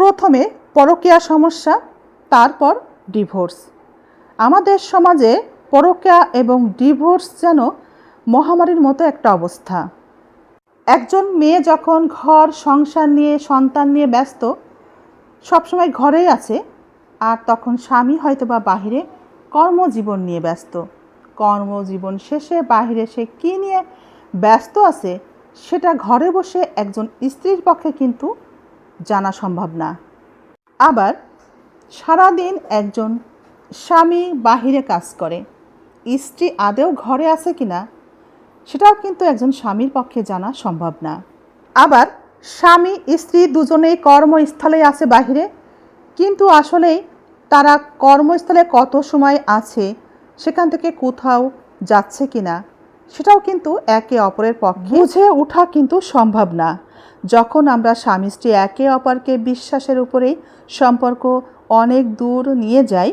প্রথমে পরকীয়া সমস্যা, তারপর ডিভোর্স। আমাদের সমাজে পরকীয়া এবং ডিভোর্স যেন মহামারীর মতো একটা অবস্থা। একজন মেয়ে যখন ঘর, সংসার নিয়ে, সন্তান নিয়ে ব্যস্ত, সবসময় ঘরেই আছে, আর তখন স্বামী হয়তো বা বাহিরে কর্মজীবন নিয়ে ব্যস্ত। কর্মজীবন শেষে বাহিরে সে কী নিয়ে ব্যস্ত আছে, সেটা ঘরে বসে একজন স্ত্রীর পক্ষে কিন্তু জানা সম্ভব না। আবার সারাদিন একজন স্বামী বাহিরে কাজ করে। স্ত্রী আদেও ঘরে আছে কিনা, সেটাও কিন্তু একজন স্বামীর পক্ষে জানা সম্ভব না। আবার স্বামী, স্ত্রী দুজনেই কর্মস্থলে আছে বাহিরে, কিন্তু আসলেই তারা কর্মস্থলে কত সময় আছে, সেখান থেকে কোথাও যাচ্ছে কিনা, সেটাও কিন্তু একে অপরের পক্ষে বুঝে ওঠা কিন্তু সম্ভব না। যখন আমরা স্বামী স্ত্রী একে অপরকে বিশ্বাসের উপরেই সম্পর্ক অনেক দূর নিয়ে যাই,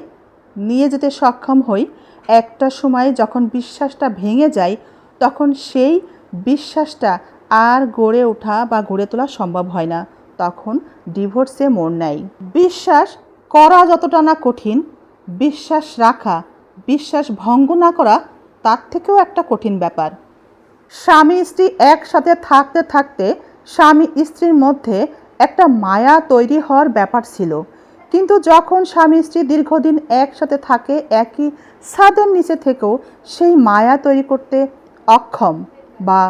নিয়ে যেতে সক্ষম হই, একটা সময় যখন বিশ্বাসটা ভেঙে যায়, তখন সেই বিশ্বাসটা আর গড়ে ওঠা বা গড়ে তোলা সম্ভব হয় না। তখন ডিভোর্সে মোড় নেয়। বিশ্বাস করা যতটা না কঠিন, বিশ্বাস রাখা, বিশ্বাস ভঙ্গ না করা তার থেকেও একটা কঠিন ব্যাপার। স্বামী স্ত্রী একসাথে থাকতে থাকতে স্বামী স্ত্রীর মধ্যে একটা মায়া তৈরি হওয়ার ব্যাপার ছিল। কিন্তু যখন স্বামী স্ত্রী দীর্ঘদিন একসাথে থাকে, একই ছাদের নিচে থেকেও সেই মায়া তৈরি করতে অক্ষম বা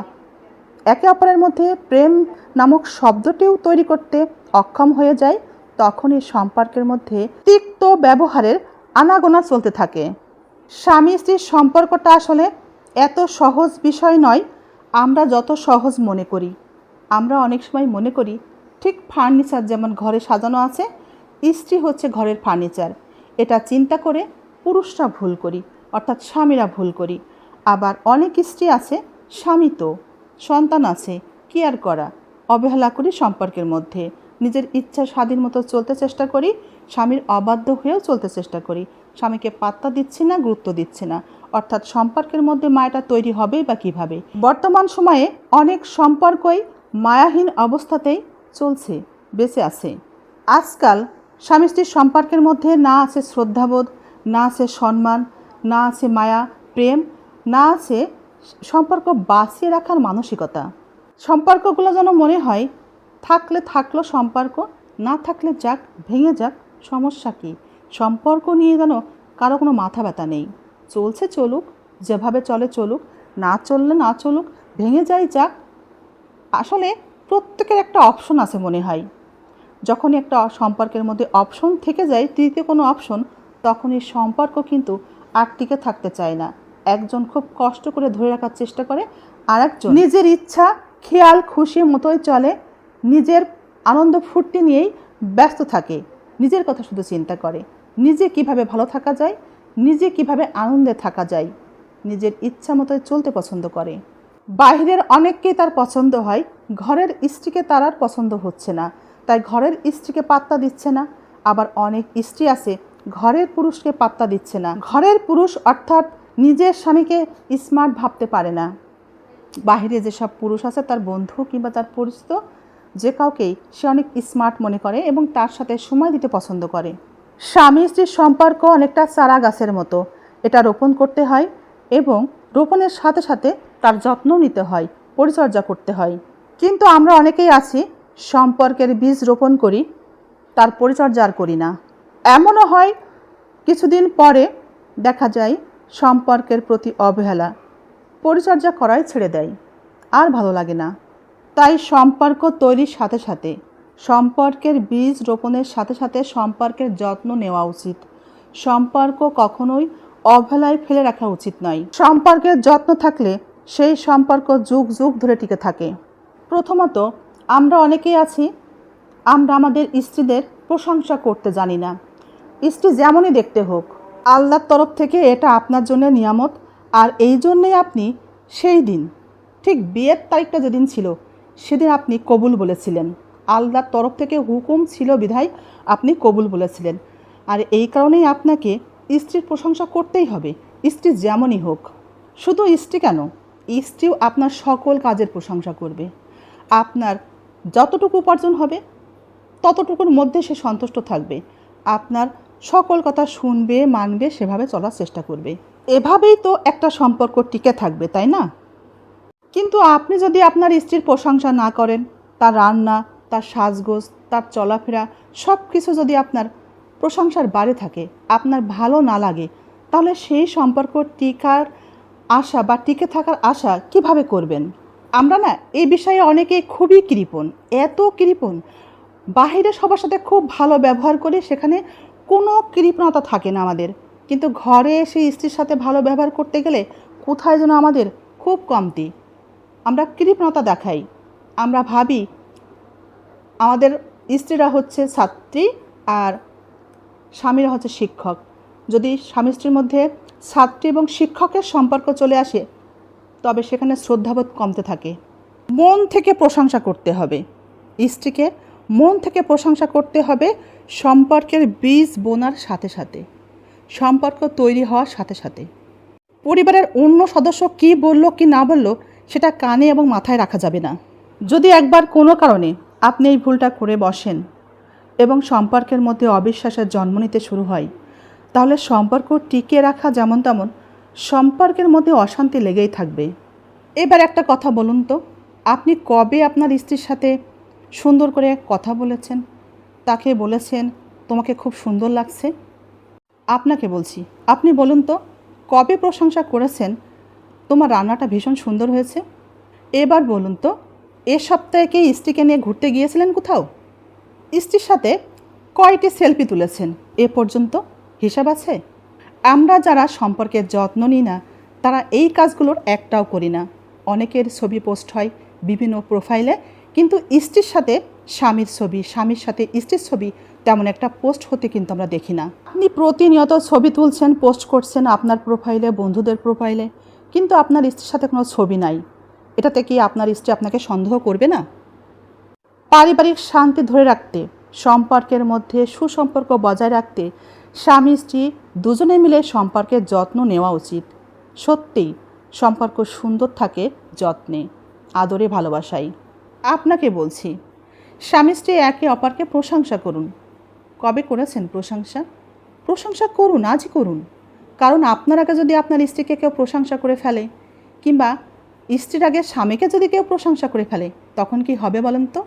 একে অপরের মধ্যে প্রেম নামক শব্দটিও তৈরি করতে অক্ষম হয়ে যায়, তখন এই সম্পর্কের মধ্যে তিক্ত ব্যবহারের আনাগোনা চলতে থাকে। স্বামী স্ত্রীর সম্পর্কটা আসলে এত সহজ বিষয় নয়, আমরা যত সহজ মনে করি। আমরা অনেক সময় মনে করি, ঠিক ফার্নিচার যেমন ঘরে সাজানো আছে স্ত্রী হচ্ছে ঘরের ফার্নিচার। এটা চিন্তা করে পুরুষরা ভুল করি, অর্থাৎ স্বামীরা ভুল করি। আবার অনেক স্ত্রী আছে, স্বামী তো, সন্তান আছে, কি আর করা? অবহেলা করি সম্পর্কের মধ্যে। নিজের ইচ্ছা স্বাধীন মতো চলতে চেষ্টা করি, স্বামীর অবাধ্য হয়েও চলতে চেষ্টা করি। স্বামীকে পাত্তা দিচ্ছি না, গুরুত্ব দিচ্ছি না। অর্থাৎ সম্পর্কের মধ্যে মায়াটা তৈরি হবেই বা কীভাবে? বর্তমান সময়ে অনেক সম্পর্কই মায়াহীন অবস্থাতেই চলছে, বেঁচে আছে। আজকাল স্বামী স্ত্রীর সম্পর্কের মধ্যে না আছে শ্রদ্ধাবোধ, না আছে সম্মান, না আছে মায়া, প্রেম, না আছে সম্পর্ক বাঁচিয়ে রাখার মানসিকতা। সম্পর্কগুলো যেন মনে হয়, থাকলে থাকল সম্পর্ক, না থাকলে যাক, ভেঙে যাক, সমস্যা কী? সম্পর্ক নিয়ে যেন কারও কোনো মাথা ব্যথা নেই। চলছে চলুক, যেভাবে চলে চলুক, না চললে না চলুক, ভেঙে যায় যাক আসলে প্রত্যেকের একটা অপশন আছে মনে হয়। যখন একটা সম্পর্কের মধ্যে অপশন থেকে যায়, তৃতীয় কোনো অপশন তখন এই সম্পর্ক কিন্তু আর টিকে থাকতে চায় না। একজন খুব কষ্ট করে ধরে রাখার চেষ্টা করে আর একজন নিজের ইচ্ছা, খেয়াল খুশি মতোই চলে, নিজের আনন্দ ফুর্তি নিয়েই ব্যস্ত থাকে, নিজের কথা শুধু চিন্তা করে। নিজে কীভাবে ভালো থাকা যায়, নিজে কীভাবে আনন্দে থাকা যায়, নিজের ইচ্ছা মতোই চলতে পছন্দ করে। বাইরের অনেককেই তার পছন্দ হয়, ঘরের স্ত্রীকে তার আর পছন্দ হচ্ছে না। তাই ঘরের স্ত্রীকে পাত্তা দিচ্ছে না, আবার অনেক স্ত্রী আছে, ঘরের পুরুষকে পাত্তা দিচ্ছে না। ঘরের পুরুষ অর্থাৎ নিজের স্বামীকে স্মার্ট ভাবতে পারে না। বাহিরে যেসব পুরুষ আছে, তার বন্ধু কিংবা তার পরিচিত যে কাউকেই সে অনেক স্মার্ট মনে করে এবং তার সাথে সময় দিতে পছন্দ করে। স্বামী স্ত্রীর সম্পর্ক অনেকটা চারা গাছের মতো। এটা রোপণ করতে হয় এবং রোপণের সাথে সাথে তার যত্ন নিতে হয়, পরিচর্যা করতে হয়। কিন্তু আমরা অনেকেই আছি, সম্পর্কের বীজ রোপণ করি, তার পরিচর্যা আর করি না। এমনও হয়, কিছুদিন পরে দেখা যায়, সম্পর্কের প্রতি অবহেলা, পরিচর্যা করাই ছেড়ে দেয়, আর ভালো লাগে না। তাই সম্পর্ক তৈরির সাথে সাথে, সম্পর্কের বীজ রোপণের সাথে সাথে সম্পর্কের যত্ন নেওয়া উচিত। সম্পর্ক কখনোই অবহেলায় ফেলে রাখা উচিত নয়। সম্পর্কের যত্ন থাকলে সেই সম্পর্ক যুগ যুগ ধরে টিকে থাকে। প্রথমত, আমরা অনেকেই আছি, আমরা আমাদের স্ত্রীদের প্রশংসা করতে জানি না। স্ত্রী যেমনই দেখতে হোক, আল্লাহর তরফ থেকে এটা আপনার জন্য নিয়ামত, আর এই জন্যেই আপনি সেই দিন, ঠিক বিয়ের তারিখটা যেদিন ছিল, সেদিন আপনি কবুল বলেছিলেন। আল্লাহর তরফ থেকে হুকুম ছিল বিধায় আপনি কবুল বলেছিলেন। আর এই কারণেই আপনাকে স্ত্রীর প্রশংসা করতেই হবে, স্ত্রী যেমনই হোক। শুধু স্ত্রী কেন? স্ত্রীও আপনার সকল কাজের প্রশংসা করবে। আপনার যতটুকু উপার্জন হবে, ততটুকুর মধ্যে সে সন্তুষ্ট থাকবে। আপনার সকল কথা শুনবে, মানবে, সেভাবে চলার চেষ্টা করবে। এভাবেই তো একটা সম্পর্ক টিকে থাকবে, তাই না? কিন্তু আপনি যদি আপনার স্ত্রীর প্রশংসা না করেন, তার রান্না, তার সাজগোজ, তার চলাফেরা সব কিছু যদি আপনার প্রশংসার বাড়ে থাকে, আপনার ভালো না লাগে, তাহলে সেই সম্পর্ক টিকার আশা বা টিকে থাকার আশা কীভাবে করবেন? আমরা না এই বিষয়ে অনেকেই খুবই কৃপণ, এত কৃপণ। বাহিরে সবার সাথে খুব ভালো ব্যবহার করি সেখানে কোনো কৃপণতা থাকে না আমাদের। কিন্তু ঘরে এসে স্ত্রীর সাথে ভালো ব্যবহার করতে গেলে কোথায় যেন আমাদের খুব কমতি। আমরা কৃপণতা দেখাই। আমরা ভাবি আমাদের স্ত্রীরা হচ্ছে ছাত্রী আর স্বামীরা হচ্ছে শিক্ষক। যদি স্বামী স্ত্রীর মধ্যে ছাত্রী এবং শিক্ষকের সম্পর্ক চলে আসে, তবে সেখানে শ্রদ্ধাবোধ কমতে থাকে। মন থেকে প্রশংসা করতে হবে। স্ত্রীকে মন থেকে প্রশংসা করতে হবে সম্পর্কের বীজ বোনার সাথে সাথে। সম্পর্ক তৈরি হওয়ার সাথে সাথে। পরিবারের অন্য সদস্য কি বলল, কি না বলল, সেটা কানে এবং মাথায় রাখা যাবে না। যদি একবার কোনো কারণে আপনি এই ভুলটা করে বসেন এবং সম্পর্কের মধ্যে অবিশ্বাসের জন্ম নিতে শুরু হয় তাহলে সম্পর্ক টিকিয়ে রাখা যেমন তেমন, সম্পর্কের মধ্যে অশান্তি লেগেই থাকবে। এবার একটা কথা বলুন তো, আপনি কবে আপনার স্ত্রীর সাথে সুন্দর করে কথা বলেছেন? তাকে বলেছেন, তোমাকে খুব সুন্দর লাগছে আপনাকে বলছি, আপনি বলুন তো, কবে প্রশংসা করেছেন, তোমার রান্নাটা ভীষণ সুন্দর হয়েছে এবার বলুন তো, এ সপ্তাহে কি স্ত্রীকে নিয়ে ঘুরতে গিয়েছিলেন কোথাও? স্ত্রীর সাথে কয়টি সেলফি তুলেছেন এ পর্যন্ত? হিসাব আছে? আমরা যারা সম্পর্কের যত্ন নিই না, তারা এই কাজগুলোর একটাও করি না। অনেকের ছবি পোস্ট হয় বিভিন্ন প্রোফাইলে, কিন্তু স্ত্রীর সাথে স্বামীর ছবি, স্বামীর সাথে স্ত্রীর ছবি তেমন একটা পোস্ট হতে কিন্তু আমরা দেখি না। আপনি প্রতিনিয়ত ছবি তুলছেন, পোস্ট করছেন আপনার প্রোফাইলে, বন্ধুদের প্রোফাইলে, কিন্তু আপনার স্ত্রীর সাথে কোনো ছবি নাই। এটাতে কি আপনার স্ত্রী আপনাকে সন্দেহ করবে না? পারিবারিক শান্তি ধরে রাখতে সম্পর্কের মধ্যে সুসম্পর্ক বজায় রাখতে স্বামী স্ত্রী দুজনে মিলে সম্পর্কের যত্ন নেওয়া উচিত। সত্যিই সম্পর্ক সুন্দর থাকে যত্নে, আদরে ভালোবাসাই আপনাকে বলছি, স্বামী স্ত্রী একে অপরকে প্রশংসা করুন। কবে করেছেন প্রশংসা? প্রশংসা করুন, আজই করুন। কারণ আপনার আগে যদি আপনার স্ত্রীকে কেউ প্রশংসা করে ফেলে, কিংবা স্ত্রীর আগে স্বামীকে যদি কেউ প্রশংসা করে ফেলে, তখন কি হবে বলেন তো?